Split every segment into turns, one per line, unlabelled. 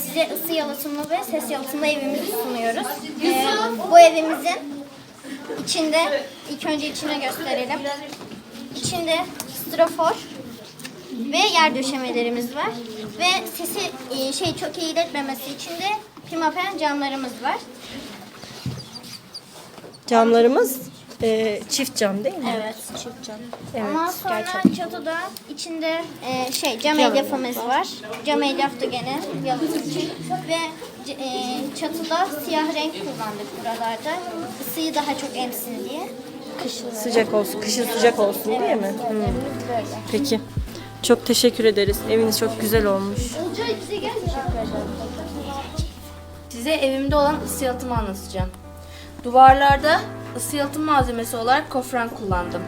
size ısı yalıtımlı ve ses yalıtımlı evimizi sunuyoruz. Ee, bu evimizin içinde, ilk önce içine gösterelim. İçinde strafor ve yer döşemelerimiz var. Ve sesi e, şey çok iyi iletmemesi için de pimapen camlarımız var.
Camlarımız e, çift cam değil mi?
Evet, çift cam.
Evet,
Ondan sonra çatıda içinde e, şey cam
Cam
elyafımız var. Cam elyaf da gene yalıtım için ve e, çatıda siyah renk kullandık buralarda. Isıyı daha çok emsin diye. Kışın.
Sıcak olsun, kışın sıcak olsun değil mi? Hmm.
Böyle.
Peki. Çok teşekkür ederiz. Eviniz çok güzel olmuş.
Size evimde olan ısı yalıtımı anlatacağım. Duvarlarda ısı yalıtım malzemesi olarak kofran kullandım.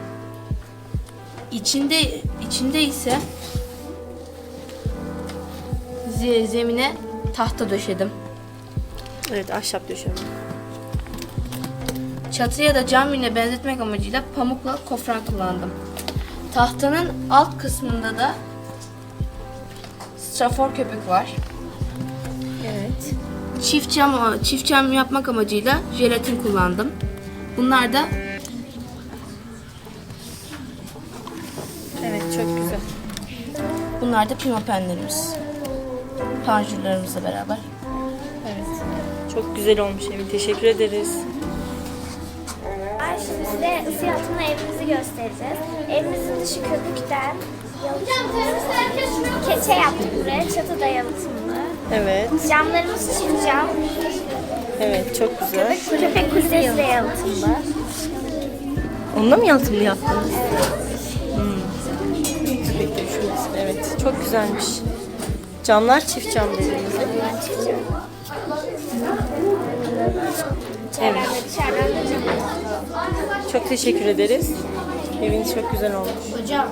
İçinde içinde ise ze- zemine tahta döşedim.
Evet, ahşap döşeme.
Çatıya da cam yine benzetmek amacıyla pamukla kofran kullandım. Tahtanın alt kısmında da strafor köpük var.
Evet.
Çift cam çift cam yapmak amacıyla jelatin kullandım. Bunlar da
Evet, çok güzel.
bunlar da pimapenlerimiz. Panjurlarımızla beraber.
Evet. Çok güzel olmuş evin. Teşekkür ederiz.
Ay şimdi size ısı yalıtımlı evimizi göstereceğiz. Evimizin dışı köpükten yalıtımlı. Keçe yaptık buraya. Çatı da yalıtımlı.
Evet.
Camlarımız çift cam.
Evet, çok güzel.
Köpek kulesi de yalıtımlı.
Onunla mı yalıtımlı yaptınız? Hmm. Köpek döşemesi. Evet, çok güzelmiş. Camlar çift cam dediğiniz değil mi? Evet. Çok teşekkür ederiz. Eviniz çok güzel olmuş.
Hocam